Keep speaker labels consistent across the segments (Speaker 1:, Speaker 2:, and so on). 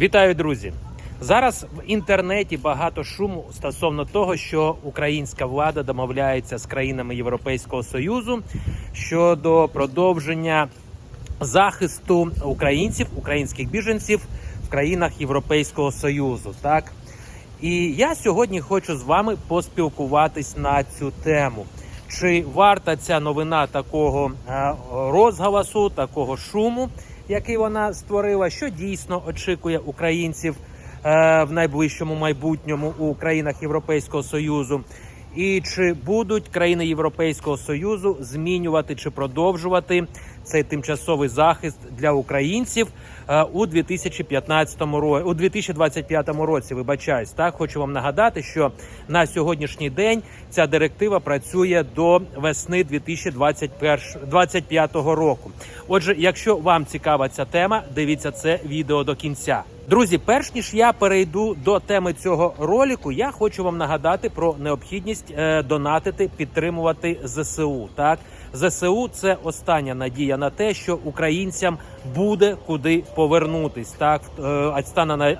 Speaker 1: Вітаю, друзі! Зараз в інтернеті багато шуму стосовно того, що українська влада домовляється з країнами Європейського союзу щодо продовження захисту українців, українських біженців в країнах Європейського союзу. Так і я сьогодні хочу з вами поспілкуватись на цю тему. Чи варта ця новина такого е, розгаласу, такого шуму, який вона створила, що дійсно очікує українців е, в найближчому майбутньому у країнах Європейського союзу? І чи будуть країни Європейського союзу змінювати чи продовжувати цей тимчасовий захист для українців е, у 2015 році, у 2025 році? Вибачаюсь, так хочу вам нагадати, що на сьогоднішній день ця директива працює до весни 2025 року. Отже, якщо вам цікава ця тема, дивіться це відео до кінця. Друзі, перш ніж я перейду до теми цього ролику, я хочу вам нагадати про необхідність е, донатити, підтримувати ЗСУ. Так, ЗСУ це остання надія на те, що українцям буде куди повернутись. Так, е,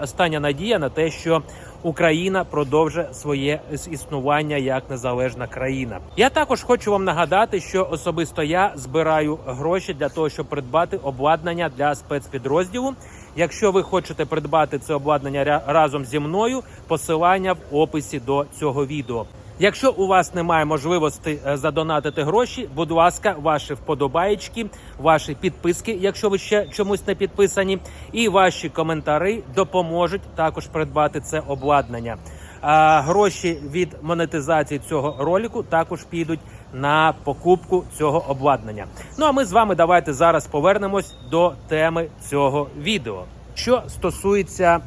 Speaker 1: остання, надія на те, що Україна продовжить своє існування як незалежна країна. Я також хочу вам нагадати, що особисто я збираю гроші для того, щоб придбати обладнання для спецпідрозділу. Якщо ви хочете придбати це обладнання разом зі мною, посилання в описі до цього відео. Якщо у вас немає можливості е, задонатити гроші, будь ласка, ваші вподобаєчки, ваші підписки, якщо ви ще чомусь не підписані, і ваші коментари допоможуть також придбати це обладнання. А гроші від монетизації цього ролику також підуть на покупку цього обладнання. Ну а ми з вами давайте зараз повернемось до теми цього відео. Що стосується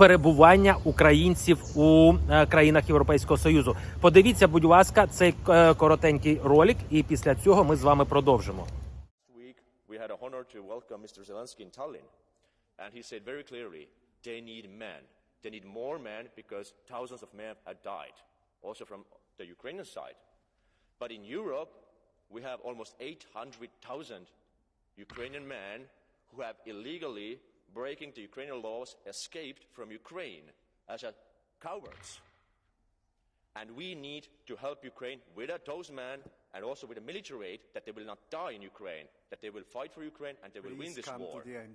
Speaker 1: перебування українців у е, країнах Європейського союзу, подивіться, будь ласка, цей е, коротенький ролик, і після цього ми з вами продовжимо.
Speaker 2: We had a honor to welcome Mr. Zelensky in Tallinn, and he said very clearly they need men. They need more men because thousands of men have died, also from the Ukrainian side. But in Europe, we have almost 800,000 Ukrainian men who have illegally, breaking the Ukrainian laws, escaped from Ukraine as a cowards. And we need to help Ukraine with those men and also with a military aid that they will not die in Ukraine, that they will fight for Ukraine and they will win this
Speaker 3: come
Speaker 2: war.
Speaker 3: to the end.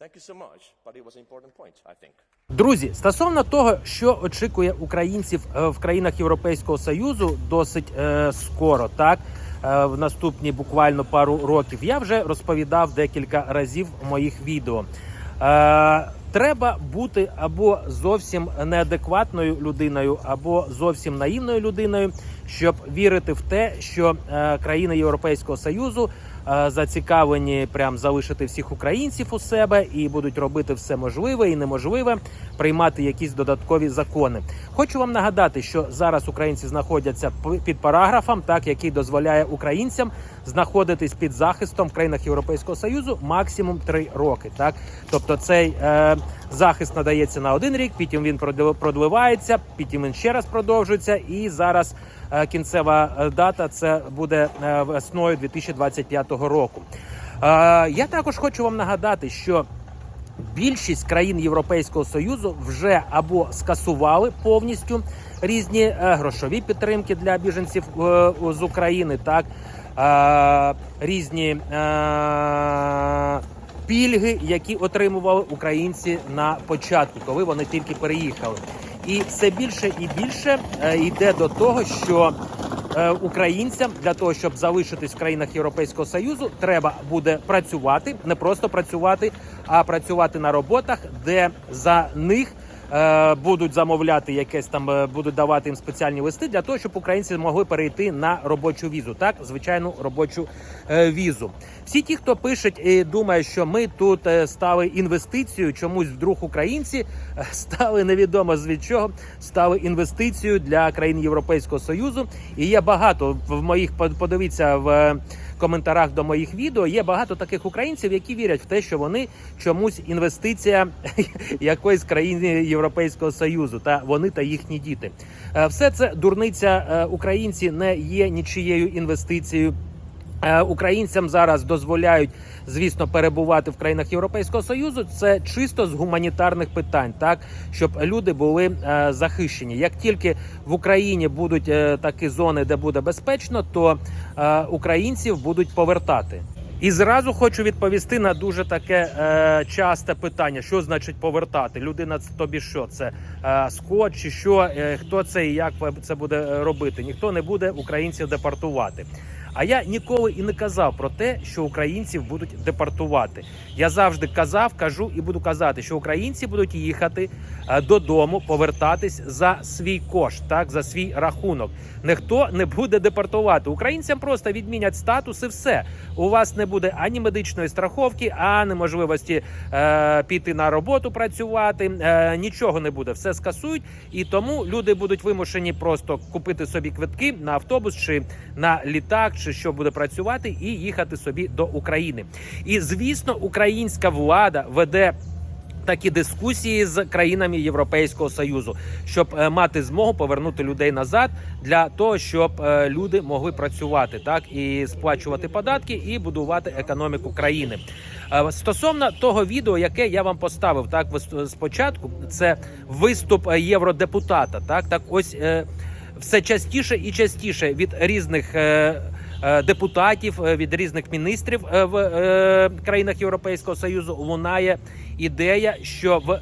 Speaker 2: Thank you so much, but it was an important point, I think.
Speaker 1: Друзі, стосовно того, що очікує українців е, в країнах Європейського союзу, досить е, скоро, так е, в наступні буквально пару років, я вже розповідав декілька разів в моїх відео. Е, Треба бути або зовсім неадекватною людиною, або зовсім наївною людиною, щоб вірити в те, що е, країни Європейського союзу зацікавлені прям залишити всіх українців у себе і будуть робити все можливе і неможливе, приймати якісь додаткові закони. Хочу вам нагадати, що зараз українці знаходяться під параграфом, так який дозволяє українцям знаходитись під захистом в країнах Європейського союзу максимум три роки. Так, тобто цей е, захист надається на один рік, потім він продли- продливається, потім він ще раз продовжується, і зараз е, кінцева е, дата це буде е, весною 2025 року. Е, я також хочу вам нагадати, що більшість країн Європейського союзу вже або скасували повністю різні е, грошові підтримки для біженців е, з України, так е, різні е, пільги, які отримували українці на початку, коли вони тільки переїхали. І все більше і більше е, йде до того, що е, українцям для того, щоб залишитись в країнах Європейського союзу, треба буде працювати, не просто працювати, а працювати на роботах, де за них будуть замовляти якесь там, е, будуть давати їм спеціальні листи для того, щоб українці могли перейти на робочу візу, так звичайну робочу е, візу. Всі ті, хто пишуть і думає, що ми тут е, стали інвестицією, чомусь вдруг українці е, стали невідомо від чого, стали інвестицією для країн Європейського союзу. І є багато в моїх подивіться в е, коментарах до моїх відео. Є багато таких українців, які вірять в те, що вони чомусь інвестиція якоїсь країни союзу, та вони та їхні діти. Е, Все це дурниця. Е, Українці не є нічією інвестицією е, українцям зараз дозволяють, звісно, перебувати в країнах Європейського Союзу, це чисто з гуманітарних питань, так щоб люди були е, захищені. Як тільки в Україні будуть е, такі зони, де буде безпечно, то е, українців будуть повертати. І зразу хочу відповісти на дуже таке е, часте питання: що значить повертати? Людина тобі що? Це е, скот чи що? Е, хто це і як це буде робити? Ніхто не буде українців депортувати. А я ніколи і не казав про те, що українців будуть депортувати. Я завжди казав, кажу і буду казати, що українці будуть їхати е, додому, повертатись за свій кошт, так за свій рахунок. Ніхто не буде депортувати. Українцям просто відмінять статус і все. У вас не буде ані медичної страховки, ані можливості е, піти на роботу працювати. Е, нічого не буде, все скасують, і тому люди будуть вимушені просто купити собі квитки на автобус чи на літак, чи що буде працювати, і їхати собі до України. І звісно, українська влада веде. Такі дискусії з країнами Європейського союзу, щоб е, мати змогу повернути людей назад для того, щоб е, люди могли працювати так і сплачувати податки і будувати економіку країни. Е, Стосовно того відео, яке я вам поставив, так спочатку, це виступ євродепутата. Так, так, ось все частіше і частіше від різних. Е, Депутатів е, від різних міністрів е, в країнах Європейського союзу лунає ідея, що в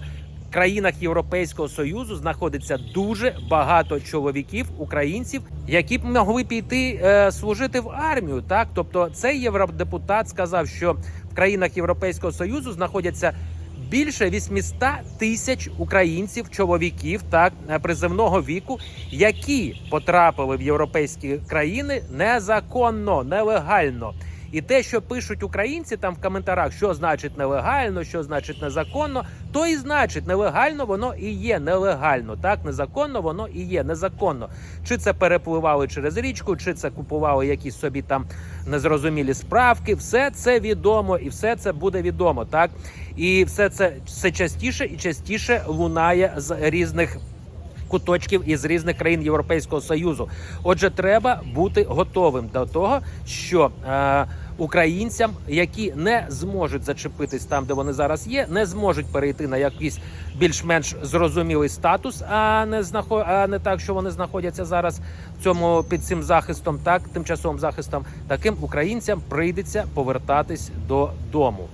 Speaker 1: країнах Європейського союзу знаходиться дуже багато чоловіків, українців, які б могли піти служити в армію. Так, тобто, цей євродепутат сказав, що в країнах Європейського союзу знаходяться. Більше 800 тисяч українців, чоловіків так е, приземного віку, які потрапили в європейські країни незаконно, нелегально. І те, що пишуть українці там в коментарях, що значить нелегально, що значить незаконно, то і значить нелегально воно і є нелегально. Так, незаконно воно і є незаконно. Чи це перепливали через річку, чи це купували якісь собі там незрозумілі справки. Все це відомо, і все це буде відомо. Так і все це все частіше і частіше лунає з різних куточків із різних країн Європейського союзу. Отже, треба бути готовим до того, що е, українцям, які не зможуть зачепитись там, де вони зараз є, не зможуть перейти на якийсь більш-менш зрозумілий статус, а не знахо... а не так, що вони знаходяться зараз в цьому під цим захистом, так тимчасовим захистом. Таким українцям прийдеться повертатись додому.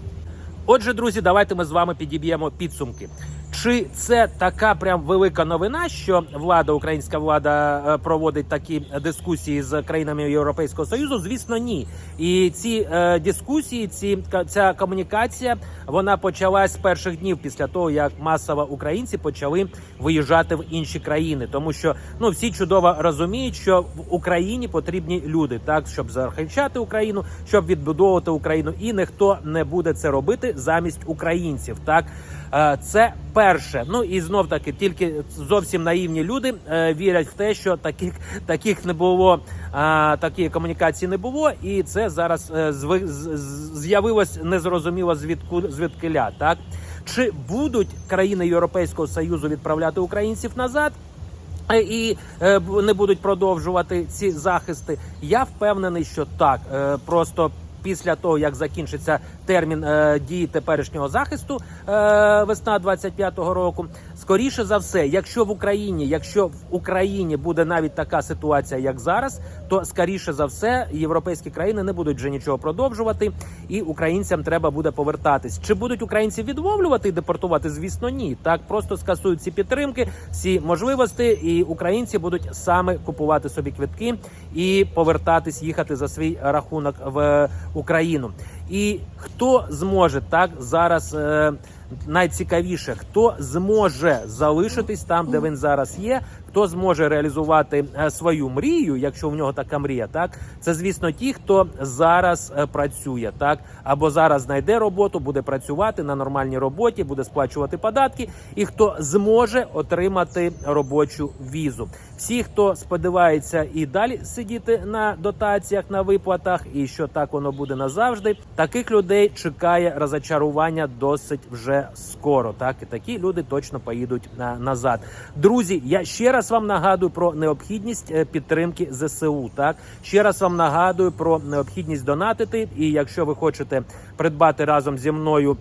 Speaker 1: Отже, друзі, давайте ми з вами підіб'ємо підсумки. Чи це така прям велика новина, що влада, українська влада е, проводить такі дискусії з країнами Європейського союзу? Звісно, ні. І ці е, дискусії, ці ця комунікація, вона почалась з перших днів після того, як масово українці почали виїжджати в інші країни, тому що ну всі чудово розуміють, що в Україні потрібні люди, так щоб захищати Україну, щоб відбудовувати Україну, і ніхто не буде це робити замість українців. Так це перше. Ну і знов таки, тільки зовсім наївні люди е, вірять в те, що таких таких не було, а, такої комунікації не було, і це зараз е, з'явилось незрозуміло звідку звідкиля. Так чи будуть країни Європейського союзу відправляти українців назад? Е, і е, не будуть продовжувати ці захисти. Я впевнений, що так. Е, просто після того, як закінчиться термін е, дії теперішнього захисту е, весна 25-го року, скоріше за все, якщо в Україні, якщо в Україні буде навіть така ситуація, як зараз, то скоріше за все європейські країни не будуть вже нічого продовжувати, і українцям треба буде повертатись. Чи будуть українці відмовлювати і депортувати? Звісно, ні. Так просто скасують ці підтримки, всі можливості, і українці будуть саме купувати собі квитки і повертатись, їхати за свій рахунок в Україну. І хто зможе так зараз е, найцікавіше, хто зможе залишитись там, де він зараз є, хто зможе реалізувати е, свою мрію, якщо в нього така мрія, так це звісно ті, хто зараз е, працює, так або зараз знайде роботу, буде працювати на нормальній роботі, буде сплачувати податки, і хто зможе отримати робочу візу. Всі, хто сподівається і далі сидіти на дотаціях, на виплатах, і що так воно буде назавжди, таких людей чекає розочарування досить вже скоро. Так і такі люди точно поїдуть на назад. Друзі, я ще раз. вам нагадую про необхідність е, підтримки ЗСУ. Так ще раз вам нагадую про необхідність донатити. І якщо ви хочете придбати разом зі мною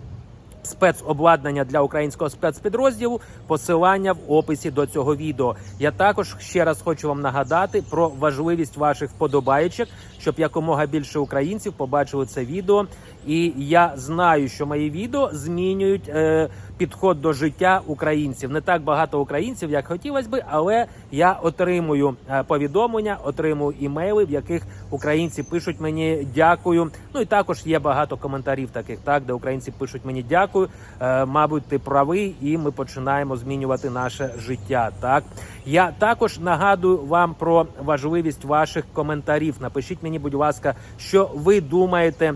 Speaker 1: спецобладнання для українського спецпідрозділу. Посилання в описі до цього відео. Я також ще раз хочу вам нагадати про важливість ваших вподобаєчок, щоб якомога більше українців побачили це відео. І я знаю, що мої відео змінюють е, підход до життя українців. Не так багато українців, як хотілося би, але я отримую е, повідомлення, отримую імейли, в яких українці пишуть мені дякую. Ну і також є багато коментарів таких, так де українці пишуть мені дякую. Е, мабуть, ти правий, і ми починаємо змінювати наше життя. Так я також нагадую вам про важливість ваших коментарів. Напишіть мені, будь ласка, що ви думаєте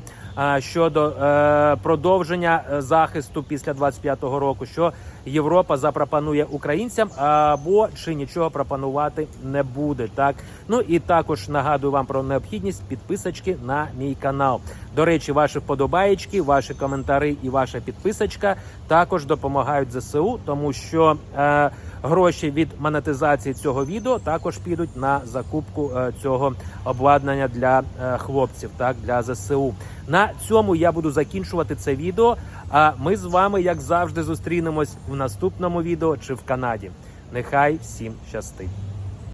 Speaker 1: щодо е, продовження е, захисту після 25-го року, що Європа запропонує українцям, або чи нічого пропонувати не буде. Так ну і також нагадую вам про необхідність підписочки на мій канал. До речі, ваші вподобаєчки, ваші коментарі і ваша підписочка також допомагають ЗСУ, тому що е, гроші від монетизації цього відео також підуть на закупку е, цього обладнання для е, хлопців, так для ЗСУ. На цьому я буду закінчувати це відео. А ми з вами, як завжди, зустрінемось в наступному відео чи в Канаді. Нехай всім щастить.